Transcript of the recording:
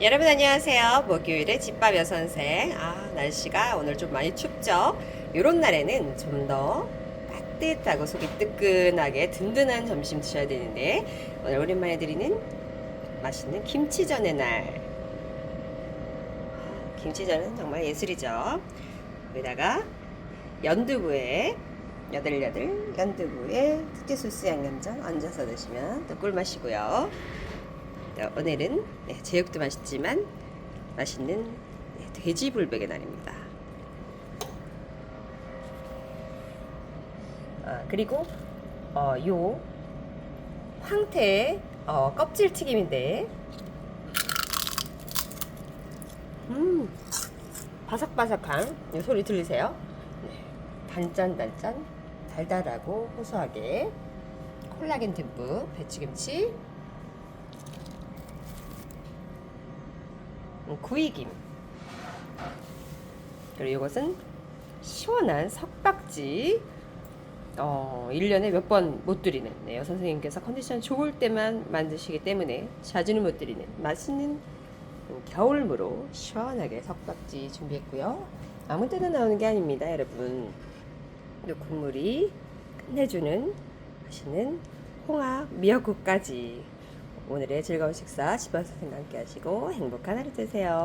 여러분 안녕하세요. 목요일에 집밥 여선생. 아 날씨가 오늘 좀 많이 춥죠. 이런 날에는 좀 더 따뜻하고 속이 뜨끈하게 든든한 점심 드셔야 되는데 오늘 오랜만에 드리는 맛있는 김치전의 날. 아, 김치전은 정말 예술이죠. 여기다가 연두부에 여들여들 연두부에 특제 소스 양념장 얹어서 드시면 또 꿀맛이고요. 자, 오늘은 네, 제육도 맛있지만 맛있는 네, 돼지 불백의 날입니다. 아, 그리고 어, 요 황태 어, 껍질 튀김인데 음 바삭바삭한 이 소리 들리세요? 네, 단짠단짠 달달하고 고소하게 콜라겐 듬뿍 배추김치 구이김. 그리고 이것은 시원한 석박지. 어, 1년에 몇 번 못 드리는. 네, 여 선생님께서 컨디션 좋을 때만 만드시기 때문에 자주는 못 드리는 맛있는 음, 겨울무로 시원하게 석박지 준비했고요. 아무 때나 나오는 게 아닙니다 여러분. 이 국물이 끝내주는 맛있는 홍합 미역국까지 오늘의 즐거운 식사 집안 선생님과 함께 하시고 행복한 하루 되세요.